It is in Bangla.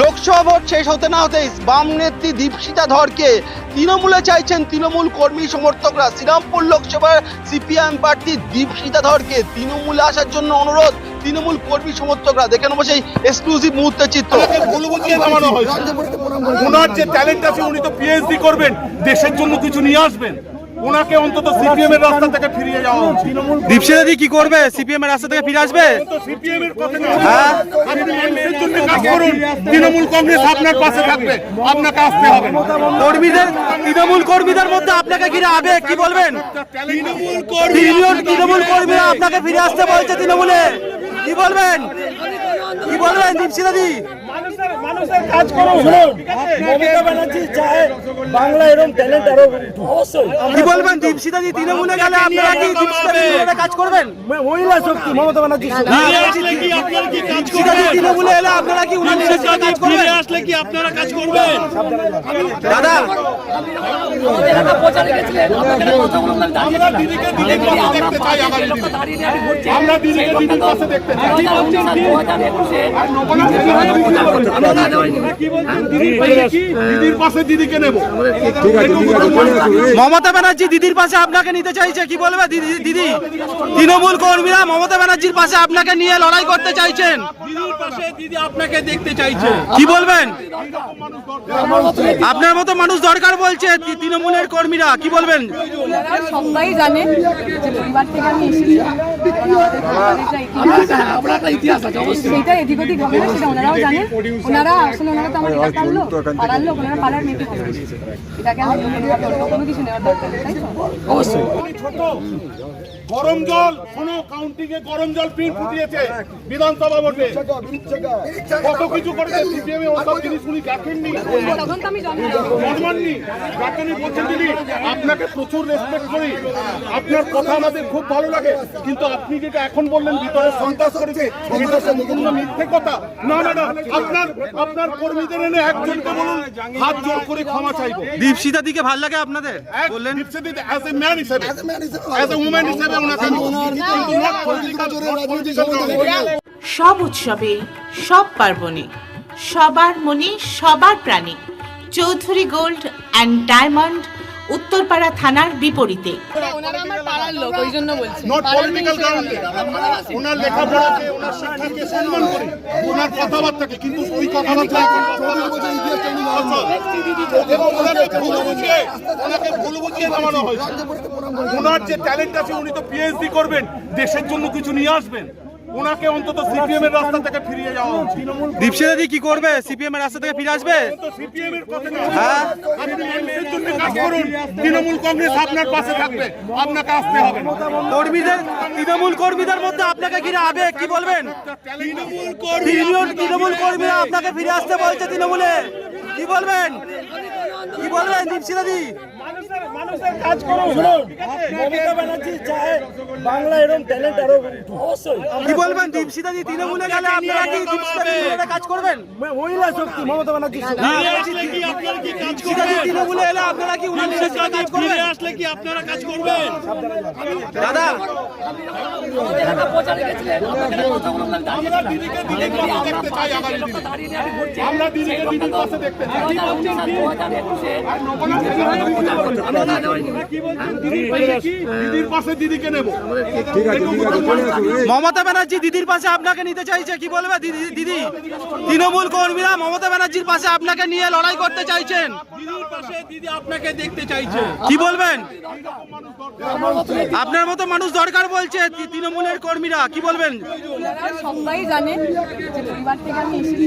লোকসভা ভোট শেষ হতে না হতেই বাম নেত্রী দীপশিতা ধরকে তৃণমূলে চাইছেন তৃণমূল কর্মী সমর্থকরা। শ্রীরামপুর লোকসভার সিপিআইএম প্রার্থী দীপশিতা ধরকে তৃণমূলে আসার জন্য অনুরোধ তৃণমূল কর্মী সমর্থকরা। দেখে নেব সেই এক্সক্লুসিভ মুহূর্তের চিত্র। ওনার যে ট্যালেন্ট আছে উনি তো পিএইচডি করবেন। দেশের জন্য কিছু নিয়ে আসবেন। ওনাকে অন্তত সিপিএম এর রাস্তা থেকে ফিরিয়ে যাওয়া উচিত। দীপশিতা দি কি করবে? সিপিএম এর রাস্তা থেকে ফিরে আসবে? সিপিএম এর কথা আপনি মানুষের জন্য কাজ করুন। তৃণমূল কংগ্রেস আপনার পাশে থাকবে। আপনাকে আসতে হবে কর্মীদের তৃণমূল কর্মীদের মধ্যে আপনাকে ঘিরে আবেগ কি বলবেন? তৃণমূল তৃণমূল তৃণমূল কর্মীরা আপনাকে ফিরে আসতে বলছে তৃণমূলে। কি বলবেন? কি বলবেন দীপশিতা দি মমতা ব্যানার্জি চায় বাংলা এরকম ট্যালেন্ট আরও অবশ্যই কি বলবেন দীপশিতা দি তৃণমূলে গেলে আপনারা কি দীপশিতা কাজ করবেন মহিলা শক্তি মমতা ব্যানার্জি তৃণমূলে এলে আপনারা কি উনাদের কাজ করবেন আসলে কি আপনারা কাজ করবেন দাদা আমরা দিদিকে দিদির পাশে দেখতে চাই মমতা ব্যানার্জি দিদির পাশে আপনাকে নিতে চাইছে কি বলবে দিদি? দিদি তৃণমূল কর্মীরা মমতা ব্যানার্জির পাশে আপনাকে নিয়ে লড়াই করতে চাইছেন। পাশে দিদি আপনাকে দেখতে চাইছে। কি বলবেন? আপনার মতো মানুষ দরকার বলছে তৃণমূলের কর্মীরা কি বলবেন? সবাই জানেন যে পরিবার থেকে আমি এসেছি। আমাদের একটা ইতিহাস আছে। সেইটা এদিক ওদিক হবে না সেটা ওনারাও জানেন। ওনারা আসলে ওনারা তো আমার এলাকার লোক পাড়ার ওনারা পাড়ার মেয়েকে ভালোবাসে এটাকে আমি কোনো কিছু নেওয়ার দরকার নেই অবশ্যই। ছোট। গরম জল কোন কাউন্টিং এ গরম জল পিন ফুটিয়েছে বিধানসভা ভোটে। কত কিছু করেছে সিপিএম ওসব জিনিস উনি দেখেননি। জন্মাননি। যাকে বলছেন দিদি আপনাকে প্রচুর রেসপেক্ট করি। আপনার কথা আমাদের খুব ভালো লাগে কিন্তু আপনি যেটা এখন বললেন ভিতরে সন্ত্রাস করেছে এটা সম্পূর্ণ মিথ্যে কথা। না আপনার আপনার কর্মীদের এনে একজনকে বলুন হাত জোর করে ক্ষমা চাইব। দীপশিতা দিকে ভালো লাগে আপনাদের? বললেন। অ্যাজ এ ম্যান হিসেবে। অ্যাজ এ উম্যান হিসেবে ওনাকে আমি কিন্তু not political, not political ground. সব উৎসবে সব পার্বণে সবার মনে সবার প্রাণী Chowdhury gold and diamond Uttarpara থানার বিপরীতে। ওনারা আমার পাড়ার লোক ওই জন্য বলছি। নট পলিটিক্যাল গ্রাউন্ডে ওনার লেখাপড়াকে ওনার শিক্ষাকে ওনার কথাবার্তাকে কিন্তু ওই কথাবার্তা এবং ওনাকে ভুল বুঝিয়ে ওনাকে ভুল বুঝিয়ে নামানো হয়েছে। ওনার যে ট্যালেন্ট আছে উনি তো পিএইচডি করবেন দেশের জন্য কিছু নিয়ে আসবেন। ওনাকে অন্তত সিপিএম এর রাস্তা থেকে ফিরিয়ে যাওয়া উচিত। দীপশিতা দি কি করবে? সিপিএম এর রাস্তা থেকে ফিরে আসবে? সিপিএম এর কথা আপনি মানুষের জন্য কাজ করুন। তৃণমূল কংগ্রেস আপনার পাশে থাকবে। আপনাকে আসতে হবে কর্মীদের তৃণমূল কর্মীদের মধ্যে আপনাকে ঘিরে আবেগ কি বলবেন? তৃণমূল তৃণমূল তৃণমূল কর্মীরা আপনাকে ফিরে আসতে বলছে তৃণমূলে। কি বলবেন? কি বলবেন দীপশিতা দি মমতা ব্যানার্জি চায় বাংলা এরকম ট্যালেন্ট আরও অবশ্যই। কি বলবেন দীপশিতা দি তৃণমূলে গেলে আপনারা কি দীপশিতা দির কাজ করবেন? মহিলা শক্তি মমতা ব্যানার্জি তৃণমূলে এলে আপনারা কি উনাদের সাথে কাজ করবেন? আসলে কি আপনারা কাজ করবেন? দাদা। আমরা দিদিকে দিদির পাশে দেখতে চাই আমরা দিদিকে দিদির পাশে দেখতে মমতা ব্যানার্জি দিদির পাশে আপনাকে নিতে চাইছে, কি বলবে দিদি দিদি? তৃণমূল কর্মীরা মমতা ব্যানার্জির পাশে আপনাকে নিয়ে লড়াই করতে চাইছেন। আপনাকে দেখতে কি বলবেন? আপনার মতো মানুষ দরকার বলছে তৃণমূলের কর্মীরা, কি বলবেন? সবাই জানেন পরিবার থেকে আমি এসেছি।